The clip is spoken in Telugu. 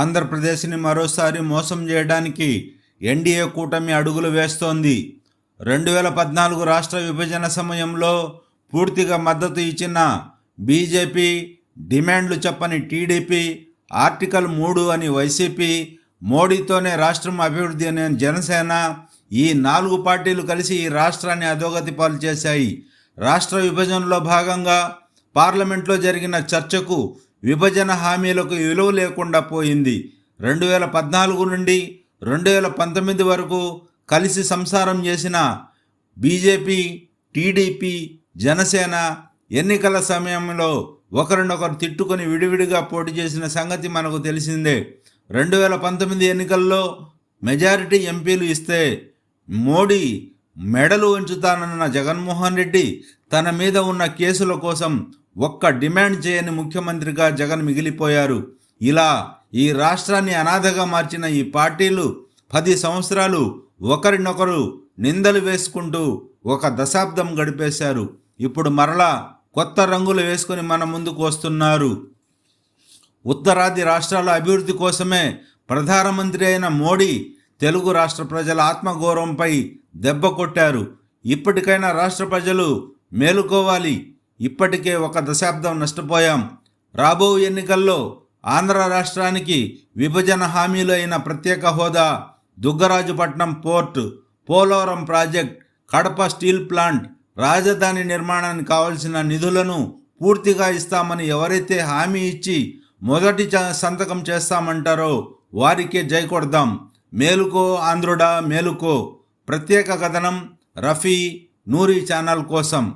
ఆంధ్రప్రదేశ్ని మరోసారి మోసం చేయడానికి ఎన్డీఏ కూటమి అడుగులు వేస్తోంది. రెండు వేల పద్నాలుగు రాష్ట్ర విభజన సమయంలో పూర్తిగా మద్దతు ఇచ్చిన బీజేపీ డిమాండ్లు చెప్పని టీడీపీ ఆర్టికల్ మూడు అని వైసీపీ మోడీతోనే రాష్ట్రం అభివృద్ధి అనే జనసేన ఈ నాలుగు పార్టీలు కలిసి ఈ రాష్ట్రాన్ని అధోగతి పాలు చేశాయి. రాష్ట్ర విభజనలో భాగంగా పార్లమెంట్లో జరిగిన చర్చకు విభజన హామీలకు విలువ లేకుండా పోయింది. రెండు వేల పద్నాలుగు నుండి రెండు వేల పంతొమ్మిది వరకు కలిసి సంసారం చేసిన బీజేపీ టీడీపీ జనసేన ఎన్నికల సమయంలో ఒకరినొకరు తిట్టుకొని విడివిడిగా పోటీ చేసిన సంగతి మనకు తెలిసిందే. రెండు వేల పంతొమ్మిది ఎన్నికల్లో మెజారిటీ ఎంపీలు ఇస్తే మోడీ మెడలు ఉంచుతానన్న జగన్మోహన్ రెడ్డి తన మీద ఉన్న కేసుల కోసం ఒక్క డిమాండ్ చేయని ముఖ్యమంత్రిగా జగన్ మిగిలిపోయారు. ఇలా ఈ రాష్ట్రాన్ని అనాథగా మార్చిన ఈ పార్టీలు పది సంవత్సరాలు ఒకరినొకరు నిందలు వేసుకుంటూ ఒక దశాబ్దం గడిపేశారు. ఇప్పుడు మరలా కొత్త రంగులు వేసుకొని మన ముందుకు వస్తున్నారు. ఉత్తరాది రాష్ట్రాల అభివృద్ధి కోసమే ప్రధానమంత్రి అయిన మోడీ తెలుగు రాష్ట్ర ప్రజల ఆత్మగౌరవంపై దెబ్బ కొట్టారు. ఇప్పటికైనా రాష్ట్ర ప్రజలు మేలుకోవాలి. ఇప్పటికే ఒక దశాబ్దం నష్టపోయాం. రాబో ఎన్నికల్లో ఆంధ్ర రాష్ట్రానికి విభజన హామీలు అయిన ప్రత్యేక హోదా Dugarajapatnam port Polavaram project Kadapa steel plant రాజధాని నిర్మాణానికి కావలసిన నిధులను పూర్తిగా ఇస్తామని ఎవరైతే హామీ ఇచ్చి మొదటి చ- సంతకం చేస్తామంటారో వారికే జై కొడదాం. మేలుకో ఆంధ్రుడా మేలుకో. ప్రత్యేక కథనం రఫీ నూరి ఛానల్ కోసం.